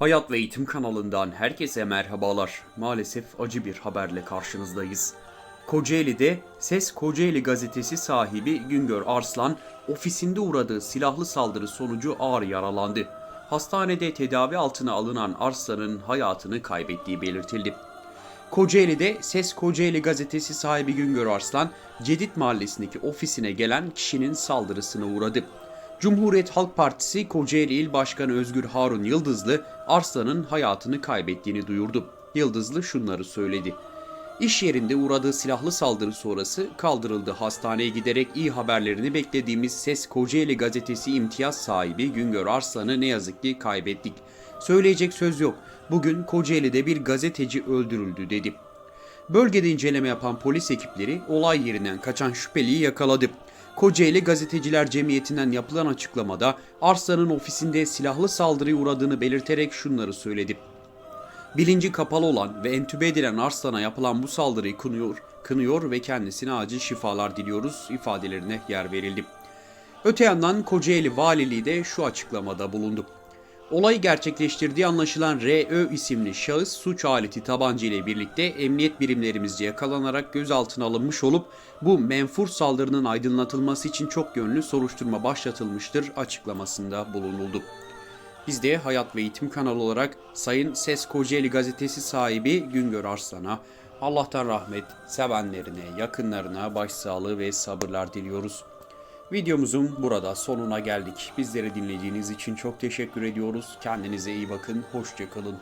Hayat ve Eğitim kanalından herkese merhabalar. Maalesef acı bir haberle karşınızdayız. Kocaeli'de Ses Kocaeli gazetesi sahibi Güngör Arslan ofisinde uğradığı silahlı saldırı sonucu ağır yaralandı. Hastanede tedavi altına alınan Arslan'ın hayatını kaybettiği belirtildi. Kocaeli'de Ses Kocaeli gazetesi sahibi Güngör Arslan, Cedit Mahallesi'ndeki ofisine gelen kişinin saldırısına uğradı. Cumhuriyet Halk Partisi Kocaeli İl Başkanı Özgür Harun Yıldızlı, Arslan'ın hayatını kaybettiğini duyurdu. Yıldızlı şunları söyledi. İş yerinde uğradığı silahlı saldırı sonrası kaldırıldı. Hastaneye giderek iyi haberlerini beklediğimiz Ses Kocaeli gazetesi imtiyaz sahibi Güngör Arslan'ı ne yazık ki kaybettik. Söyleyecek söz yok. Bugün Kocaeli'de bir gazeteci öldürüldü dedi. Bölgede inceleme yapan polis ekipleri olay yerinden kaçan şüpheliyi yakaladı. Kocaeli Gazeteciler Cemiyeti'nden yapılan açıklamada Arslan'ın ofisinde silahlı saldırıya uğradığını belirterek şunları söyledi. Bilinci kapalı olan ve entübe edilen Arslan'a yapılan bu saldırıyı kınıyor, kınıyor ve kendisine acil şifalar diliyoruz ifadelerine yer verildi. Öte yandan Kocaeli Valiliği de şu açıklamada bulundu. Olayı gerçekleştirdiği anlaşılan R.Ö. isimli şahıs suç aleti tabanca ile birlikte emniyet birimlerimizce yakalanarak gözaltına alınmış olup bu menfur saldırının aydınlatılması için çok yönlü soruşturma başlatılmıştır açıklamasında bulunuldu. Biz de Hayat ve Eğitim kanalı olarak Sayın Ses Kocaeli gazetesi sahibi Güngör Arslan'a Allah'tan rahmet, sevenlerine, yakınlarına başsağlığı ve sabırlar diliyoruz. Videomuzun burada sonuna geldik. Bizleri dinlediğiniz için çok teşekkür ediyoruz. Kendinize iyi bakın, hoşçakalın.